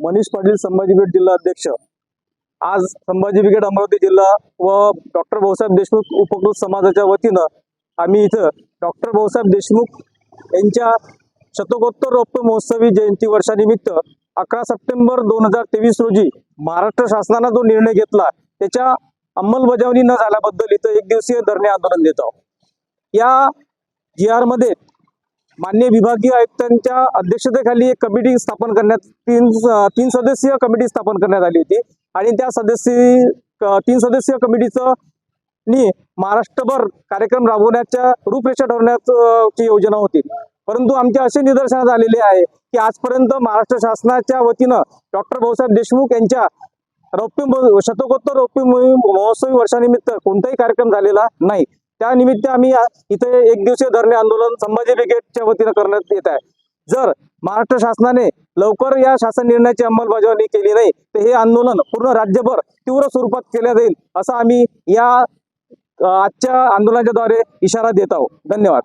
Manish Patil Sambhaji brigade जिल्हा अध्यक्ष. आज संभाजी ब्रिगेड अमरावती जिल्हा व डॉक्टर भाऊसाहेब देशमुख उपकृत समाजाच्या वतीनं आम्ही इथं डॉक्टर भाऊसाहेब देशमुख यांच्या शतकोत्तर रौप्य महोत्सवी जयंती वर्षानिमित्त अकरा सप्टेंबर दोन हजार तेवीस रोजी महाराष्ट्र शासनानं जो निर्णय घेतला त्याच्या अंमलबजावणी न झाल्याबद्दल इथं एक दिवसीय धरणे आंदोलन देत आहोत. या जी आरमध्ये मान्य विभागीय आयुक्तांच्या अध्यक्षतेखाली एक कमिटी स्थापन करण्यात तीन तीन सदस्यीय कमिटी स्थापन करण्यात आली होती. आणि त्या सदस्य तीन सदस्यीय कमिटीचं नी महाराष्ट्रभर कार्यक्रम राबवण्याच्या रूपरेषा ठरवण्याची योजना होती. परंतु आमच्या असे निदर्शनात आलेले आहे की आजपर्यंत महाराष्ट्र शासनाच्या वतीनं डॉक्टर भाऊसाहेब देशमुख यांच्या रौप्य शतकोत्तर रौप्य मोहीम महोत्सवी वर्षानिमित्त कोणताही कार्यक्रम झालेला नाही. त्या निमित्त आम्ही इथे एक दिवसीय धरणे आंदोलन संभाजी ब्रिगेडच्या वतीनं करण्यात येत आहे. जर महाराष्ट्र शासनाने लवकर या शासन निर्णयाची अंमलबजावणी केली नाही तर हे आंदोलन पूर्ण राज्यभर तीव्र स्वरूपात केले जाईल असं आम्ही या आजच्या आंदोलनाच्या द्वारे इशारा देत आहोत. धन्यवाद.